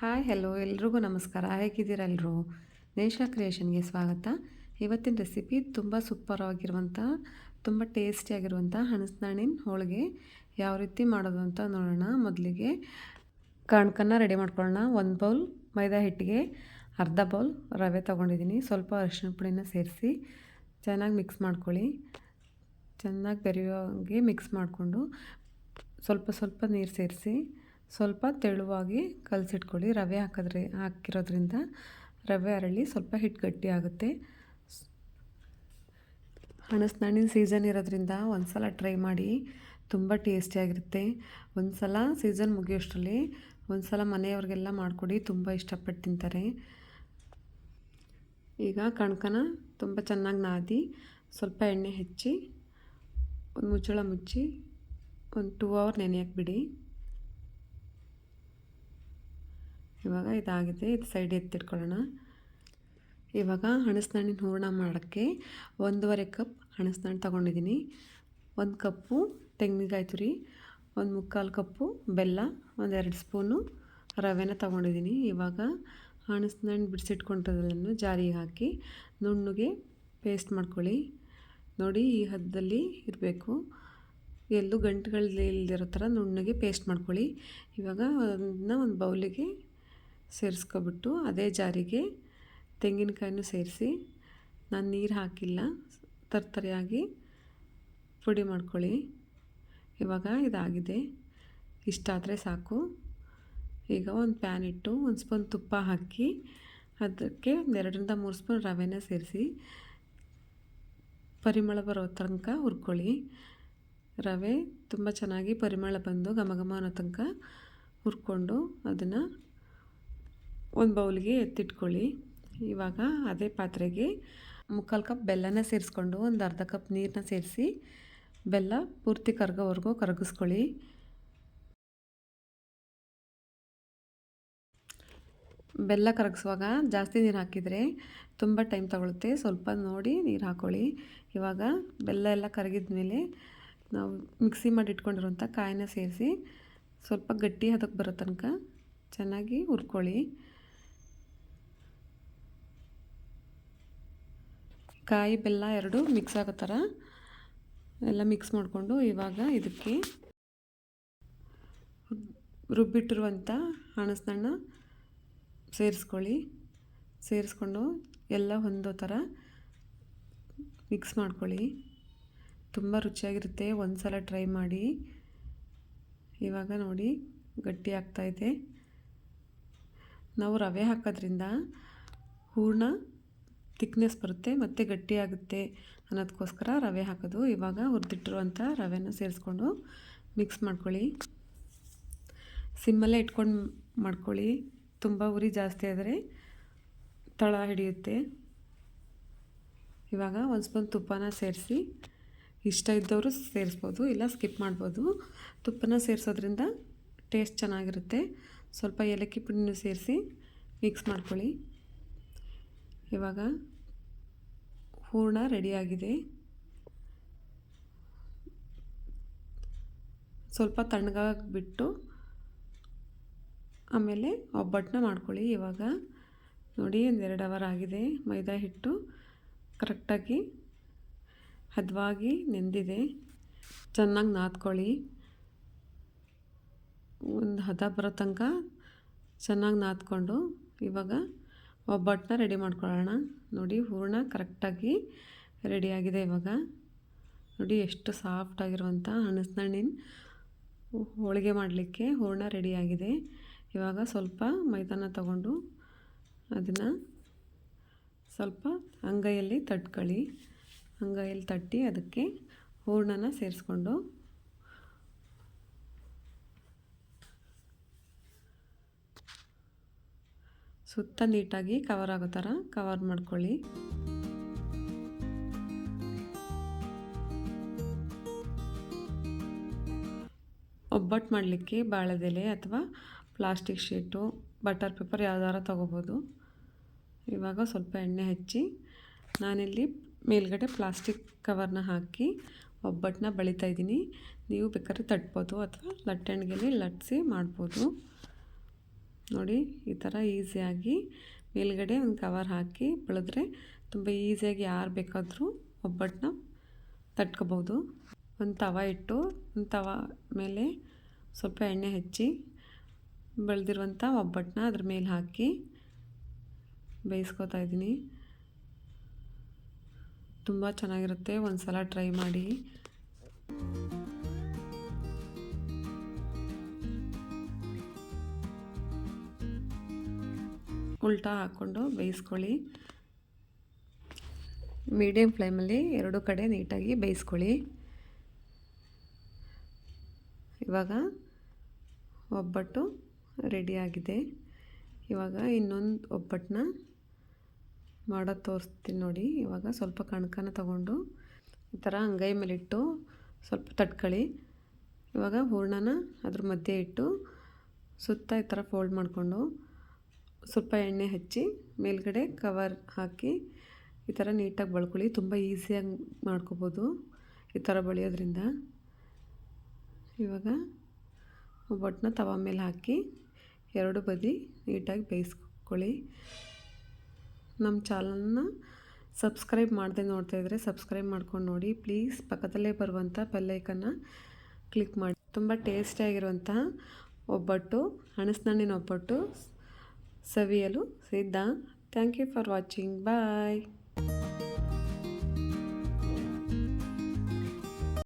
Hi, hello, ಎಲ್ರಿಗೂ ನಮಸ್ಕಾರ. ಹೇಗಿದ್ದೀರಾ ಎಲ್ಲರೂ ನೇಷಾ ಕ್ರಿಯೇಷನ್ಗೆ ಸ್ವಾಗತ. ಇವತ್ತಿನ ರೆಸಿಪಿ ತುಂಬ ಸೂಪರಾಗಿರುವಂಥ, ತುಂಬ ಟೇಸ್ಟಿಯಾಗಿರುವಂಥ ಹಣಸ್ನಾಣಿನ ಹೋಳಿಗೆ. ಯಾವ ರೀತಿ ಮಾಡೋದು ಅಂತ ನೋಡೋಣ. ಮೊದಲಿಗೆ ಕಣ್ಕನ್ನು ರೆಡಿ ಮಾಡ್ಕೊಳ್ಳೋಣ. ಒಂದು ಬೌಲ್ ಮೈದಾ ಹಿಟ್ಟಿಗೆ ಅರ್ಧ ಬೌಲ್ ರವೆ ತೊಗೊಂಡಿದ್ದೀನಿ. ಸ್ವಲ್ಪ ಅರಿಶಿನ ಪುಡಿನ ಸೇರಿಸಿ ಚೆನ್ನಾಗಿ ಮಿಕ್ಸ್ ಮಾಡ್ಕೊಳ್ಳಿ. ಚೆನ್ನಾಗಿ ಬೆರೆಯೋಂಗೆ ಮಿಕ್ಸ್ ಮಾಡಿಕೊಂಡು ಸ್ವಲ್ಪ ಸ್ವಲ್ಪ ನೀರು ಸೇರಿಸಿ ಸ್ವಲ್ಪ ತೆಳುವಾಗಿ ಕಲಸಿಟ್ಕೊಳ್ಳಿ. ರವೆ ಹಾಕಿದ್ರೆ, ಹಾಕಿರೋದ್ರಿಂದ ರವೆ ಅರಳಿ ಸ್ವಲ್ಪ ಹಿಟ್ಟು ಗಟ್ಟಿ ಆಗುತ್ತೆ. ಹಣಸ್ನಣ್ಣಿನ ಸೀಸನ್ ಇರೋದ್ರಿಂದ ಒಂದು ಸಲ ಟ್ರೈ ಮಾಡಿ, ತುಂಬ ಟೇಸ್ಟಿಯಾಗಿರುತ್ತೆ. ಒಂದು ಸಲ ಸೀಸನ್ ಮುಗಿಯೋಷ್ಟರಲ್ಲಿ ಒಂದು ಸಲ ಮನೆಯವ್ರಿಗೆಲ್ಲ ಮಾಡಿಕೊಡಿ, ತುಂಬ ಇಷ್ಟಪಟ್ಟು ತಿಂತಾರೆ. ಈಗ ಕಣ್ಕನ ತುಂಬ ಚೆನ್ನಾಗಿ ನಾದಿ, ಸ್ವಲ್ಪ ಎಣ್ಣೆ ಹೆಚ್ಚಿ, ಒಂದು ಮುಚ್ಚಳ ಮುಚ್ಚಿ, ಒಂದು ಟೂ ಅವರ್ ನೆನೆಯಕ್ಕೆ ಬಿಡಿ. ಇವಾಗ ಇದಾಗಿದೆ, ಇದು ಸೈಡ್ ಎತ್ತಿಟ್ಕೊಳ್ಳೋಣ. ಇವಾಗ ಹಣಸ್ನಣ್ಣಿನ ಹೂರಣ ಮಾಡೋಕ್ಕೆ ಒಂದೂವರೆ ಕಪ್ ಹಣಸ್ನಣ್ಣು ತೊಗೊಂಡಿದ್ದೀನಿ. ಒಂದು ಕಪ್ಪು ತೆಂಗಿನಕಾಯಿ ತುರಿ, ಒಂದು ಮುಕ್ಕಾಲು ಕಪ್ಪು ಬೆಲ್ಲ ಒಂದೆರಡು ಸ್ಪೂನು ರವೆನ ತೊಗೊಂಡಿದ್ದೀನಿ. ಇವಾಗ ಹಣಸ್ನಣ್ಣು ಬಿಡಿಸಿಟ್ಕೊಂಡಿರೋದನ್ನು ಜಾರಿಗೆ ಹಾಕಿ ನುಣ್ಣಗೆ ಪೇಸ್ಟ್ ಮಾಡ್ಕೊಳ್ಳಿ. ನೋಡಿ, ಈ ಹದ್ದದಲ್ಲಿ ಇರಬೇಕು. ಎಲ್ಲೂ ಗಂಟುಗಳಲ್ಲಿ ಇಲ್ದಿರೋ ಥರ ನುಣ್ಣಗೆ ಪೇಸ್ಟ್ ಮಾಡ್ಕೊಳ್ಳಿ. ಇವಾಗ ಅದನ್ನ ಒಂದು ಬೌಲಿಗೆ ಸೇರಿಸ್ಕೊಬಿಟ್ಟು ಅದೇ ಜಾರಿಗೆ ತೆಂಗಿನಕಾಯಿನೂ ಸೇರಿಸಿ, ನಾನು ನೀರು ಹಾಕಿಲ್ಲ, ತರ್ತರಿಯಾಗಿ ಪುಡಿ ಮಾಡ್ಕೊಳ್ಳಿ. ಇವಾಗ ಇದಾಗಿದೆ. ಇಷ್ಟಾದರೆ ಸಾಕು. ಈಗ ಒಂದು ಪ್ಯಾನ್ ಇಟ್ಟು ಒಂದು ಸ್ಪೂನ್ ತುಪ್ಪ ಹಾಕಿ, ಅದಕ್ಕೆ ಒಂದು ಎರಡರಿಂದ ಮೂರು ಸ್ಪೂನ್ ರವೆನ ಸೇರಿಸಿ, ಪರಿಮಳ ಬರೋ ತನಕ ಹುರ್ಕೊಳ್ಳಿ. ರವೆ ತುಂಬ ಚೆನ್ನಾಗಿ ಪರಿಮಳ ಬಂದು ಘಮ ಘಮ ಅನ್ನೋ ತನಕ ಹುರ್ಕೊಂಡು ಅದನ್ನು ಒಂದು ಬೌಲಿಗೆ ಎತ್ತಿಟ್ಕೊಳ್ಳಿ. ಇವಾಗ ಅದೇ ಪಾತ್ರೆಗೆ ಮುಕ್ಕಾಲು ಕಪ್ ಬೆಲ್ಲನ ಸೇರಿಸ್ಕೊಂಡು ಒಂದು ಅರ್ಧ ಕಪ್ ನೀರನ್ನ ಸೇರಿಸಿ ಬೆಲ್ಲ ಪೂರ್ತಿ ಕರಗೋವರೆಗೂ ಕರಗಿಸ್ಕೊಳ್ಳಿ. ಬೆಲ್ಲ ಕರಗಿಸುವಾಗ ಜಾಸ್ತಿ ನೀರು ಹಾಕಿದರೆ ತುಂಬ ಟೈಮ್ ತಗೊಳುತ್ತೆ. ಸ್ವಲ್ಪ ನೋಡಿ ನೀರು ಹಾಕ್ಕೊಳ್ಳಿ ಇವಾಗ ಬೆಲ್ಲ ಎಲ್ಲ ಕರಗಿದ ಮೇಲೆ ನಾವು ಮಿಕ್ಸಿ ಮಾಡಿ ಇಟ್ಕೊಂಡಿರುವಂಥ ಕಾಯಿನ ಸೇರಿಸಿ ಸ್ವಲ್ಪ ಗಟ್ಟಿ ಹದಕ್ಕೆ ಬರೋ ತನಕ ಚೆನ್ನಾಗಿ ಹುರ್ಕೊಳ್ಳಿ. ಕಾಯಿ ಬೆಲ್ಲ ಎರಡು ಮಿಕ್ಸ್ ಆಗೋ ಥರ ಎಲ್ಲ ಮಿಕ್ಸ್ ಮಾಡಿಕೊಂಡು ಇವಾಗ ಇದಕ್ಕೆ ರುಬ್ಬಿಟ್ಟಿರುವಂಥ ಹಣಸಣ್ಣ ಸೇರಿಸ್ಕೊಳ್ಳಿ. ಸೇರಿಸ್ಕೊಂಡು ಎಲ್ಲ ಹೊಂದೋ ಥರ ಮಿಕ್ಸ್ ಮಾಡ್ಕೊಳ್ಳಿ. ತುಂಬ ರುಚಿಯಾಗಿರುತ್ತೆ. ಒಂದು ಸಲ ಟ್ರೈ ಮಾಡಿ. ಇವಾಗ ನೋಡಿ, ಗಟ್ಟಿ ಆಗ್ತಾಯಿದೆ ನಾವು ರವೆ ಹಾಕೋದ್ರಿಂದ ಹೂರ್ಣ ತಿಕ್ನೆಸ್ ಬರುತ್ತೆ, ಮತ್ತು ಗಟ್ಟಿಯಾಗುತ್ತೆ ಅನ್ನೋದಕ್ಕೋಸ್ಕರ ರವೆ ಹಾಕೋದು. ಇವಾಗ ಹುರಿದಿಟ್ಟಿರುವಂಥ ರವೆನ ಸೇರಿಸ್ಕೊಂಡು ಮಿಕ್ಸ್ ಮಾಡ್ಕೊಳ್ಳಿ. ಸಿಮ್ಮಲ್ಲೇ ಇಟ್ಕೊಂಡು ಮಾಡ್ಕೊಳ್ಳಿ. ತುಂಬ ಉರಿ ಜಾಸ್ತಿ ಆದರೆ ತಳ ಹಿಡಿಯುತ್ತೆ. ಇವಾಗ ಒಂದು ಸ್ಪೂನ್ ತುಪ್ಪನ ಸೇರಿಸಿ, ಇಷ್ಟ ಇದ್ದವರು ಸೇರಿಸ್ಬೋದು, ಇಲ್ಲ ಸ್ಕಿಪ್ ಮಾಡ್ಬೋದು. ತುಪ್ಪನ ಸೇರಿಸೋದ್ರಿಂದ ಟೇಸ್ಟ್ ಚೆನ್ನಾಗಿರುತ್ತೆ. ಸ್ವಲ್ಪ ಏಲಕ್ಕಿ ಪುಡಿನೂ ಸೇರಿಸಿ ಮಿಕ್ಸ್ ಮಾಡ್ಕೊಳ್ಳಿ. ಇವಾಗ ಹೂರ್ಣ ರೆಡಿಯಾಗಿದೆ ಸ್ವಲ್ಪ ತಣ್ಣಗಾಗಿಬಿಟ್ಟು ಆಮೇಲೆ ಒಬ್ಬಟ್ಟನ್ನ ಮಾಡ್ಕೊಳ್ಳಿ ಇವಾಗ. ನೋಡಿ ಒಂದೆರಡು ಅವರ್ ಆಗಿದೆ. ಮೈದಾ ಹಿಟ್ಟು ಕರೆಕ್ಟಾಗಿ ಹದವಾಗಿ ನೆಂದಿದೆ. ಚೆನ್ನಾಗಿ ನಾದ್ಕೊಳ್ಳಿ. ಒಂದು ಹದ ಬರೋ ತನಕ ಚೆನ್ನಾಗಿ ನಾದ್ಕೊಂಡು ಇವಾಗ ಒಬ್ಬಟ್ಟನ್ನ ರೆಡಿ ಮಾಡ್ಕೊಳ್ಳೋಣ. ನೋಡಿ, ಹೂರಣ ಕರೆಕ್ಟಾಗಿ ರೆಡಿಯಾಗಿದೆ ಇವಾಗ. ನೋಡಿ, ಎಷ್ಟು ಸಾಫ್ಟಾಗಿರುವಂಥ ಹಣ್ಣಸ್ನಣ್ಣಿನ ಹೋಳಿಗೆ ಮಾಡಲಿಕ್ಕೆ ಹೂರ್ಣ ರೆಡಿಯಾಗಿದೆ ಇವಾಗ ಸ್ವಲ್ಪ ಮೈದಾನ ತಗೊಂಡು ಅದನ್ನು ಸ್ವಲ್ಪ ಅಂಗೈಯಲ್ಲಿ ತಟ್ಕೊಳ್ಳಿ. ಅಂಗೈಯಲ್ಲಿ ತಟ್ಟಿ ಅದಕ್ಕೆ ಹೂರ್ಣನ ಸೇರಿಸ್ಕೊಂಡು ಸುತ್ತ ನೀಟಾಗಿ ಕವರ್ ಆಗೋ ಥರ ಕವರ್ ಮಾಡ್ಕೊಳ್ಳಿ. ಒಬ್ಬಟ್ಟು ಮಾಡಲಿಕ್ಕೆ ಬಾಳೆದೆಲೆ ಅಥವಾ ಪ್ಲಾಸ್ಟಿಕ್ ಶೀಟು ಬಟರ್ ಪೇಪರ್ ಯಾವ್ದಾರ ತೊಗೋಬೋದು. ಇವಾಗ ಸ್ವಲ್ಪ ಎಣ್ಣೆ ಹಚ್ಚಿ ನಾನಿಲ್ಲಿ ಮೇಲ್ಗಡೆ ಪ್ಲಾಸ್ಟಿಕ್ ಕವರ್ನ ಹಾಕಿ ಒಬ್ಬಟ್ಟನ್ನ ಇದ್ದೀನಿ. ನೀವು ಬೇಕಾದ್ರೆ ತಟ್ಬೋದು ಅಥವಾ ಲಟ್ಟಣಿಗೆಲಿ ಲಟ್ಟಿಸಿ ಮಾಡ್ಬೋದು. ನೋಡಿ, ಈ ಥರ ಈಸಿಯಾಗಿ ಮೇಲ್ಗಡೆ ಒಂದು ಕವರ್ ಹಾಕಿ ಬೆಳೆದ್ರೆ ತುಂಬ ಈಸಿಯಾಗಿ ಯಾರು ಬೇಕಾದರೂ ಒಬ್ಬಟ್ಟನ್ನ ತಟ್ಕೋಬೋದು. ಒಂದು ತವ ಇಟ್ಟು, ಒಂದು ತವ ಮೇಲೆ ಸ್ವಲ್ಪ ಎಣ್ಣೆ ಹಚ್ಚಿ ಬೆಳೆದಿರುವಂಥ ಒಬ್ಬಟ್ಟನ್ನ ಅದ್ರ ಮೇಲೆ ಹಾಕಿ ಬೇಯಿಸ್ಕೊತಾ ಇದ್ದೀನಿ. ತುಂಬ ಚೆನ್ನಾಗಿರುತ್ತೆ ಒಂದು ಸಲ ಟ್ರೈ ಮಾಡಿ. ಉಲ್ಟಾ ಹಾಕ್ಕೊಂಡು ಬೇಯಿಸ್ಕೊಳ್ಳಿ. ಮೀಡಿಯಮ್ ಫ್ಲೇಮಲ್ಲಿ ಎರಡು ಕಡೆ ನೀಟಾಗಿ ಬೇಯಿಸ್ಕೊಳ್ಳಿ. ಇವಾಗ ಒಬ್ಬಟ್ಟು ರೆಡಿಯಾಗಿದೆ ಇವಾಗ ಇನ್ನೊಂದು ಒಬ್ಬಟ್ಟನ್ನ ಮಾಡೋದು ತೋರಿಸ್ತೀನಿ ನೋಡಿ. ಇವಾಗ ಸ್ವಲ್ಪ ಕಣಕನ ತಗೊಂಡು ಈ ಥರ ಅಂಗೈ ಮೇಲಿಟ್ಟು ಸ್ವಲ್ಪ ತಟ್ಕೊಳ್ಳಿ. ಇವಾಗ ಹೂರ್ಣನ ಅದ್ರ ಮಧ್ಯೆ ಇಟ್ಟು ಸುತ್ತ ಈ ಥರ ಫೋಲ್ಡ್ ಮಾಡಿಕೊಂಡು ಸ್ವಲ್ಪ ಎಣ್ಣೆ ಹಚ್ಚಿ ಮೇಲ್ಗಡೆ ಕವರ್ ಹಾಕಿ ಈ ಥರ ನೀಟಾಗಿ ಬಳ್ಕೊಳ್ಳಿ. ತುಂಬ ಈಸಿಯಾಗಿ ಮಾಡ್ಕೋಬೋದು ಈ ಥರ ಬಳಿಯೋದ್ರಿಂದ. ಇವಾಗ ಒಬ್ಬಟ್ಟನ್ನ ತವ ಮೇಲೆ ಹಾಕಿ ಎರಡು ಬದಿ ನೀಟಾಗಿ ಬೇಯಿಸ್ಕೊಳ್ಳಿ. ನಮ್ಮ ಚಾನಲ್ನ ಸಬ್ಸ್ಕ್ರೈಬ್ ಮಾಡದೆ ನೋಡ್ತಾ ಇದ್ದರೆ ಸಬ್ಸ್ಕ್ರೈಬ್ ಮಾಡ್ಕೊಂಡು ನೋಡಿ. ಪ್ಲೀಸ್ ಪಕ್ಕದಲ್ಲೇ ಬರುವಂಥ ಬೆಲ್ಲೈಕನ್ನು ಕ್ಲಿಕ್ ಮಾಡಿ. ತುಂಬ ಟೇಸ್ಟಿಯಾಗಿರುವಂಥ ಒಬ್ಬಟ್ಟು ಹಣಸಿನಣ್ಣಿನ ಒಬ್ಬಟ್ಟು సవియలు సిద్ధ. Thank you for watching bye